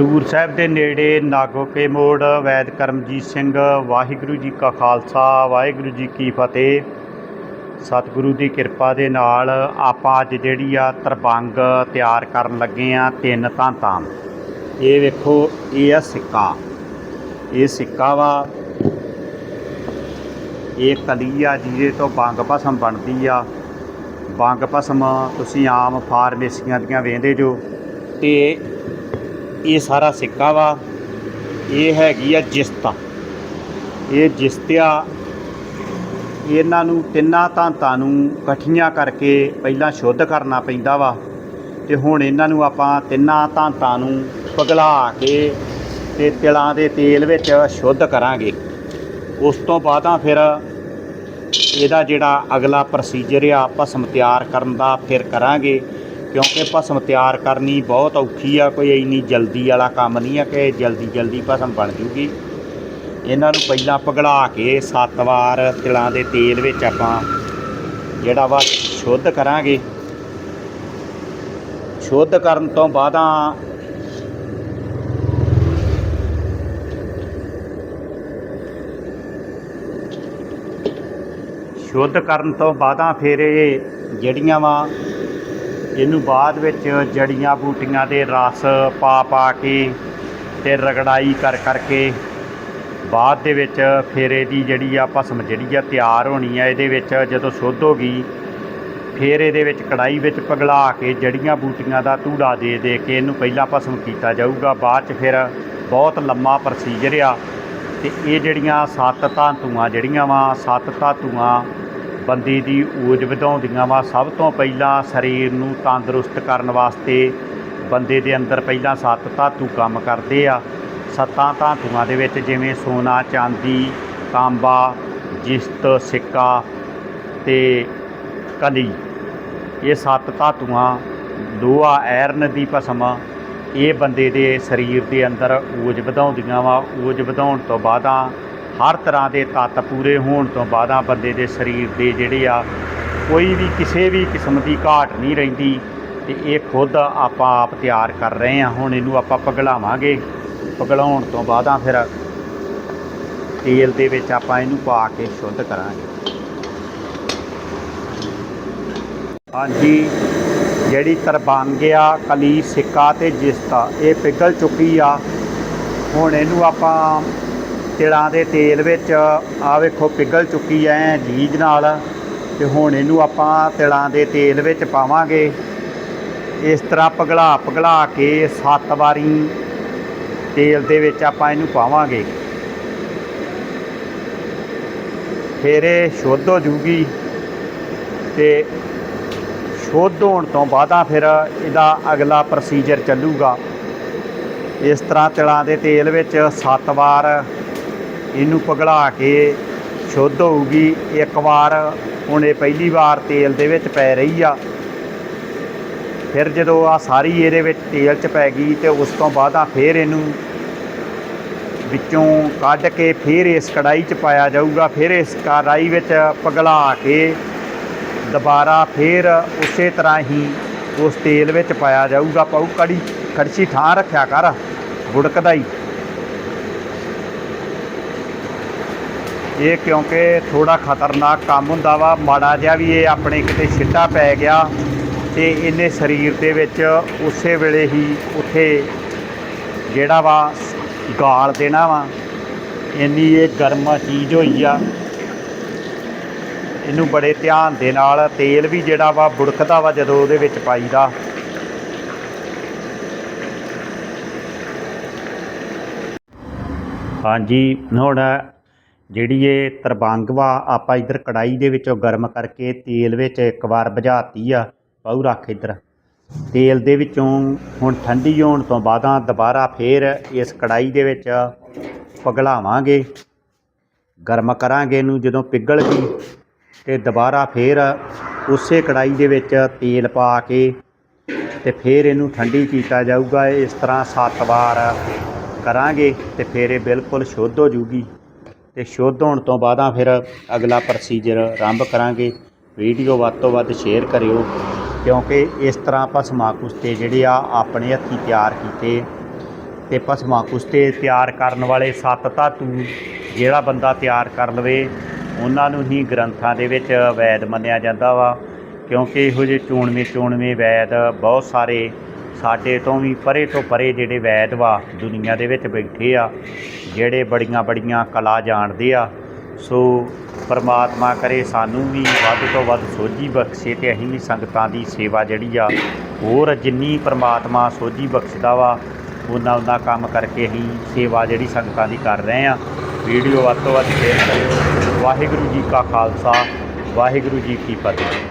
ਖਡੂਰ ਸਾਹਿਬ ਦੇ ਨੇੜੇ ਨਾਗੋਕੇ ਮੋੜ, ਵੈਦ ਕਰਮਜੀਤ ਸਿੰਘ, ਵਾਹਿਗੁਰੂ ਜੀ ਕਾ ਖਾਲਸਾ, ਵਾਹਿਗੁਰੂ ਜੀ ਕੀ ਫਤਿਹ। ਸਤਿਗੁਰੂ ਦੀ ਕਿਰਪਾ ਦੇ ਨਾਲ ਆਪਾਂ ਅੱਜ ਜਿਹੜੀ ਆ ਤਰਪੰਗ ਤਿਆਰ ਕਰਨ ਲੱਗੇ ਆ, ਤਿੰਨ ਧਾਤਾਂ ਇਹ ਵੇਖੋ, ਇਹ ਆ ਸਿੱਕਾ। ਇਹ ਸਿੱਕਾ ਵਾ। ਇਹ ਕਲੀ ਆ, ਜਿਹਦੇ ਤੋਂ ਬੰਗ ਭਸਮ ਬਣਦੀ ਆ। ਬੰਗ ਭਸਮ ਤੁਸੀਂ ਆਮ ਫਾਰਮੇਸੀਆਂ ਦੀਆਂ ਵੇਂਦੇ ਜੋ। ਤੇ ਇਹ ਸਾਰਾ ਸਿੱਕਾ ਵਾ। ਇਹ ਹੈਗੀ ਆ ਜਿਸਤਾ। ਇਹ ਜਿਸਤਿਆ ਇਹਨਾਂ ਨੂੰ ਤਿੰਨਾਂ ਧਾਤਾਂ ਨੂੰ ਇਕੱਠੀਆਂ ਕਰਕੇ ਪਹਿਲਾਂ ਸ਼ੁੱਧ ਕਰਨਾ ਪੈਂਦਾ ਵਾ ਤੇ ਹੁਣ ਇਹਨਾਂ ਨੂੰ ਆਪਾਂ ਤਿੰਨਾਂ ਧਾਤਾਂ ਨੂੰ ਪਗਲਾ ਕੇ ਤੇ ਤਿਲਾਂ ਦੇ ਤੇਲ ਵਿੱਚ ਸ਼ੁੱਧ ਕਰਾਂਗੇ। ਉਸ ਤੋਂ ਬਾਅਦਾਂ ਫਿਰ ਇਹਦਾ ਜਿਹੜਾ ਅਗਲਾ ਪ੍ਰੋਸੀਜਰ ਆ ਭਸਮ ਤਿਆਰ ਕਰਨ ਦਾ ਫਿਰ ਕਰਾਂਗੇ। ਕਿਉਂਕਿ ਭਸਮ ਤਿਆਰ ਕਰਨੀ ਬਹੁਤ ਔਖੀ ਆ, ਕੋਈ ਇੰਨੀ ਜਲਦੀ ਵਾਲਾ ਕੰਮ ਨਹੀਂ ਆ ਕਿ ਜਲਦੀ ਜਲਦੀ ਭਸਮ ਬਣ ਜੂਗੀ। ਇਹਨਾਂ ਨੂੰ ਪਹਿਲਾਂ ਪਗਲਾ ਕੇ ਸੱਤ ਵਾਰ ਤਿਲਾਂ ਦੇ ਤੇਲ ਵਿੱਚ ਆਪਾਂ ਜਿਹੜਾ ਵਾ ਸ਼ੁੱਧ ਕਰਾਂਗੇ। ਸ਼ੁੱਧ ਕਰਨ ਤੋਂ ਬਾਅਦਾਂ ਸ਼ੁੱਧ ਕਰਨ ਤੋਂ ਬਾਅਦਾਂ ਫਿਰ ਇਹ ਜਿਹੜੀਆਂ ਵਾ ਇਹਨੂੰ ਬਾਅਦ ਵਿੱਚ ਜੜੀਆਂ ਬੂਟੀਆਂ ਦੇ ਰਸ ਪਾ ਪਾ ਕੇ ਤੇ ਰਗੜਾਈ ਕਰ ਕਰਕੇ ਬਾਅਦ ਦੇ ਵਿੱਚ ਫਿਰ ਇਹਦੀ ਜਿਹੜੀ ਆ ਭਸਮ ਜਿਹੜੀ ਆ ਤਿਆਰ ਹੋਣੀ ਆ, ਇਹਦੇ ਵਿੱਚ ਜਦੋਂ ਸ਼ੁੱਧ ਹੋ ਗਈ, ਫਿਰ ਇਹਦੇ ਵਿੱਚ ਕੜਾਈ ਵਿੱਚ ਪਗਲਾ ਕੇ ਜੜੀਆਂ ਬੂਟੀਆਂ ਦਾ ਧੂੜਾ ਦੇ ਦੇ ਕੇ ਇਹਨੂੰ ਪਹਿਲਾਂ ਭਸਮ ਕੀਤਾ ਜਾਊਗਾ। ਬਾਅਦ ਚ ਫਿਰ ਬਹੁਤ ਲੰਮਾ ਪ੍ਰੋਸੀਜਰ ਆ ਤੇ ਇਹ ਜਿਹੜੀਆਂ ਸੱਤ ਧਾਤੂਆਂ ਜਿਹੜੀਆਂ ਵਾ, ਸੱਤ ਧਾਤੂਆਂ ਬੰਦੇ ਦੀ ਊਜ ਵਧਾਉਂਦੀਆਂ ਵਾ। ਸਭ ਤੋਂ ਪਹਿਲਾਂ ਸਰੀਰ ਨੂੰ ਤੰਦਰੁਸਤ ਕਰਨ ਵਾਸਤੇ ਬੰਦੇ ਦੇ ਅੰਦਰ ਪਹਿਲਾਂ ਸੱਤ ਧਾਤੂ ਕੰਮ ਕਰਦੇ ਆ। ਸੱਤਾਂ ਧਾਤੂਆਂ ਦੇ ਵਿੱਚ ਜਿਵੇਂ ਸੋਨਾ, ਚਾਂਦੀ, ਤਾਂਬਾ, ਜਿਸਤ, ਸਿੱਕਾ ਤੇ ਕਲੀ। ਇਹ ਸੱਤ ਧਾਤੂਆਂ ਲੋਹਾ ਐਰਨ ਦੀ ਭਸਮ, ਇਹ ਬੰਦੇ ਦੇ ਸਰੀਰ ਦੇ ਅੰਦਰ ਊਜ ਵਧਾਉਂਦੀਆਂ ਵਾ। ਊਜ ਵਧਾਉਣ ਤੋਂ ਬਾਅਦਾਂ ਹਰ ਤਰ੍ਹਾਂ ਦੇ ਤੱਤ ਪੂਰੇ ਹੋਣ ਤੋਂ ਬਾਅਦਾਂ ਬੰਦੇ ਦੇ ਸਰੀਰ ਦੇ ਜਿਹੜੇ ਆ, ਕੋਈ ਵੀ ਕਿਸੇ ਵੀ ਕਿਸਮ ਦੀ ਘਾਟ ਨਹੀਂ ਰਹਿੰਦੀ ਤੇ ਇਹ ਖੁਦ ਆਪਾਂ ਆਪ ਤਿਆਰ ਕਰ ਰਹੇ ਹਾਂ। ਹੁਣ ਇਹਨੂੰ ਆਪਾਂ ਪਗਲਾਵਾਂਗੇ। ਪਗਲਾਉਣ ਤੋਂ ਬਾਅਦਾਂ ਫਿਰ ਤੇਲ ਦੇ ਵਿੱਚ ਆਪਾਂ ਇਹਨੂੰ ਪਾ ਕੇ ਸ਼ੁੱਧ ਕਰਾਂਗੇ। ਹਾਂਜੀ, ਜਿਹੜੀ ਤਰਬੰਗ ਆ, ਕਲੀ, ਸਿੱਕਾ ਤੇ ਜਿਸਤਾ, ਇਹ ਪਿਘਲ ਚੁੱਕੀ ਆ। ਹੁਣ ਇਹਨੂੰ ਆਪਾਂ ਤਿਲਾਂ ਦੇ ਤੇਲ ਵਿੱਚ ਆ ਵੇਖੋ ਪਿਘਲ ਚੁੱਕੀ ਐ, ਜੀਜ ਨਾਲ। ਤੇ ਹੁਣ ਇਹਨੂੰ ਆਪਾਂ ਤਿਲਾਂ ਦੇ ਤੇਲ ਵਿੱਚ ਪਾਵਾਂਗੇ। ਇਸ ਤਰ੍ਹਾਂ ਪਗਲਾ ਪਗਲਾ ਕੇ ਸੱਤ ਵਾਰੀ ਤੇਲ ਦੇ ਵਿੱਚ ਆਪਾਂ ਇਹਨੂੰ ਪਾਵਾਂਗੇ। ਫਿਰ ਇਹ ਸ਼ੁੱਧ ਹੋ ਜੂਗੀ। ਤੇ ਸ਼ੁੱਧ ਹੋਣ ਤੋਂ ਬਾਅਦਾਂ ਫਿਰ ਇਹਦਾ ਅਗਲਾ ਪ੍ਰੋਸੀਜਰ ਚੱਲੂਗਾ। ਇਸ ਤਰ੍ਹਾਂ ਤਿਲਾਂ ਦੇ ਤੇਲ ਵਿੱਚ ਸੱਤ ਵਾਰ ਇਹਨੂੰ ਪਗਲਾ ਕੇ ਸ਼ੁੱਧ ਹੋਊਗੀ। ਇੱਕ ਵਾਰ ਹੁਣ ਇਹ ਪਹਿਲੀ ਵਾਰ ਤੇਲ ਦੇ ਵਿੱਚ ਪੈ ਰਹੀ ਆ। ਫਿਰ ਜਦੋਂ ਆ ਸਾਰੀ ਇਹਦੇ ਵਿੱਚ ਤੇਲ ਚ ਪੈ ਗਈ ਤੇ ਉਸ ਤੋਂ ਬਾਅਦ ਬਾਅਦਾਂ ਫਿਰ ਇਹਨੂੰ ਵਿੱਚੋਂ ਕੱਢ ਕੇ ਫਿਰ ਇਸ ਕੜਾਈ ਚ ਪਾਇਆ ਜਾਊਗਾ। ਫਿਰ ਇਸ ਕੜਾਈ ਵਿੱਚ ਪਗਲਾ ਕੇ ਦੁਬਾਰਾ ਫਿਰ ਉਸੇ ਤਰ੍ਹਾਂ ਹੀ ਉਸ ਤੇਲ ਵਿੱਚ ਪਾਇਆ ਜਾਊਗਾ। ਪਾਉ ਕੜੀ, ਕੜਛੀ ਠਾਂ ਰੱਖਿਆ ਕਰ, ਗੁੜਕਦਾ ਹੀ। ਇਹ ਕਿਉਂਕਿ ਥੋੜਾ ਖਤਰਨਾਕ ਕੰਮ ਹੁੰਦਾ ਵਾ, ਮਾੜਾ ਜਿਹਾ ਵੀ ਇਹ ਆਪਣੇ ਕਿਤੇ ਛਿੱਟਾ ਪੈ ਗਿਆ ਤੇ ਇਹਨੇ ਸਰੀਰ ਦੇ ਵਿੱਚ ਉਸੇ ਵੇਲੇ ਹੀ ਉੱਥੇ ਜਿਹੜਾ ਵਾ ਗਾਲ ਦੇਣਾ ਵਾ, ਇੰਨੀ ਇਹ ਗਰਮ ਚੀਜ਼ ਹੋਈ ਆ। ਇਹਨੂੰ ਬੜੇ ਧਿਆਨ ਦੇ ਨਾਲ ਤੇਲ ਵੀ ਜਿਹੜਾ ਵਾ ਬੁੜਕਦਾ ਵਾ ਜਦੋਂ ਉਹਦੇ ਵਿੱਚ ਪਾਈਦਾ। ਹਾਂਜੀ, ਹੁਣ ਜਿਹੜੀ ਇਹ ਤਰਬੰਗ ਆਪਾਂ ਇਧਰ ਕੜਾਈ ਦੇ ਵਿੱਚੋਂ ਗਰਮ ਕਰਕੇ ਤੇਲ ਵਿੱਚ ਇੱਕ ਵਾਰ ਬੁਝਾਤੀ ਆ ਪਾਉ ਰੱਖ ਇਧਰ। ਤੇਲ ਦੇ ਵਿੱਚੋਂ ਹੁਣ ਠੰਡੀ ਹੋਣ ਤੋਂ ਬਾਅਦਾਂ ਦੁਬਾਰਾ ਫੇਰ ਇਸ ਕੜਾਈ ਦੇ ਵਿੱਚ ਪਗਲਾਵਾਂਗੇ, ਗਰਮ ਕਰਾਂਗੇ ਇਹਨੂੰ ਜਦੋਂ ਪਿਘਲ ਗਈ ਤੇ ਦੁਬਾਰਾ ਫੇਰ ਉਸੇ ਕੜਾਈ ਦੇ ਵਿੱਚ ਤੇਲ ਪਾ ਕੇ ਤੇ ਫਿਰ ਇਹਨੂੰ ਠੰਡੀ ਕੀਤਾ ਜਾਊਗਾ, ਇਸ ਤਰ੍ਹਾਂ ਸੱਤ ਵਾਰ ਕਰਾਂਗੇ ਤੇ ਫਿਰ ਇਹ ਬਿਲਕੁਲ ਸ਼ੁੱਧ ਹੋ ਜੂਗੀ। ਤੇ ਸ਼ੁੱਧ ਹੋਣ ਤੋਂ ਬਾਅਦਾਂ ਫਿਰ ਅਗਲਾ ਪ੍ਰੋਸੀਜਰ ਆਰੰਭ ਕਰਾਂਗੇ। ਵੀਡੀਓ ਵੱਧ ਤੋਂ ਵੱਧ ਸ਼ੇਅਰ ਕਰਿਓ, ਕਿਉਂਕਿ ਇਸ ਤਰ੍ਹਾਂ ਆਪਾਂ ਕੁਸ਼ਤੇ ਜਿਹੜੇ ਆ ਆਪਣੇ ਹੱਥੀਂ ਤਿਆਰ ਕੀਤੇ। ਤੇ ਭਸਮਾਂ ਕੁਸ਼ਤੇ ਤਿਆਰ ਕਰਨ ਵਾਲੇ ਸੱਤ ਧਾਤੂ, ਜਿਹੜਾ ਬੰਦਾ ਤਿਆਰ ਕਰ ਲਵੇ, ਉਹਨਾਂ ਨੂੰ ਹੀ ਗ੍ਰੰਥਾਂ ਦੇ ਵਿੱਚ ਵੈਦ ਮੰਨਿਆ ਜਾਂਦਾ ਵਾ। ਕਿਉਂਕਿ ਇਹੋ ਜਿਹੇ ਚੋਣਵੇਂ ਚੋਣਵੇਂ ਵੈਦ ਬਹੁਤ ਸਾਰੇ ਸਾਡੇ ਤੋਂ ਵੀ ਪਰੇ ਤੋਂ ਪਰੇ ਜਿਹੜੇ ਵੈਦ ਵਾ, ਦੁਨੀਆ ਦੇ ਵਿੱਚ ਬੈਠੇ ਆ, ਜਿਹੜੇ ਬੜੀਆਂ ਬੜੀਆਂ ਕਲਾ ਜਾਣਦੇ ਆ, ਸੋ ਪਰਮਾਤਮਾ ਕਰੇ ਸਾਨੂੰ ਵੀ ਵੱਧ ਤੋਂ ਵੱਧ ਸੋਝੀ ਬਖਸ਼ੇ ਤੇ ਅਸੀਂ ਵੀ ਸੰਗਤਾਂ ਦੀ ਸੇਵਾ ਜਿਹੜੀ ਆ, ਹੋਰ ਜਿੰਨੀ ਪਰਮਾਤਮਾ ਸੋਝੀ ਬਖਸ਼ਦਾ ਵਾ, ਉਹਨਾਂ ਉਹਨਾਂ ਕੰਮ ਕਰਕੇ ਅਸੀਂ ਸੇਵਾ ਜਿਹੜੀ ਸੰਗਤਾਂ ਦੀ ਕਰ ਰਹੇ ਆ। ਵੀਡੀਓ ਵੱਧ ਤੋਂ ਵੱਧ ਸ਼ੇਅਰ ਕਰਿਓ। ਵਾਹਿਗੁਰੂ ਜੀ ਕਾ ਖਾਲਸਾ, ਵਾਹਿਗੁਰੂ ਜੀ ਕੀ ਫਤਿਹ।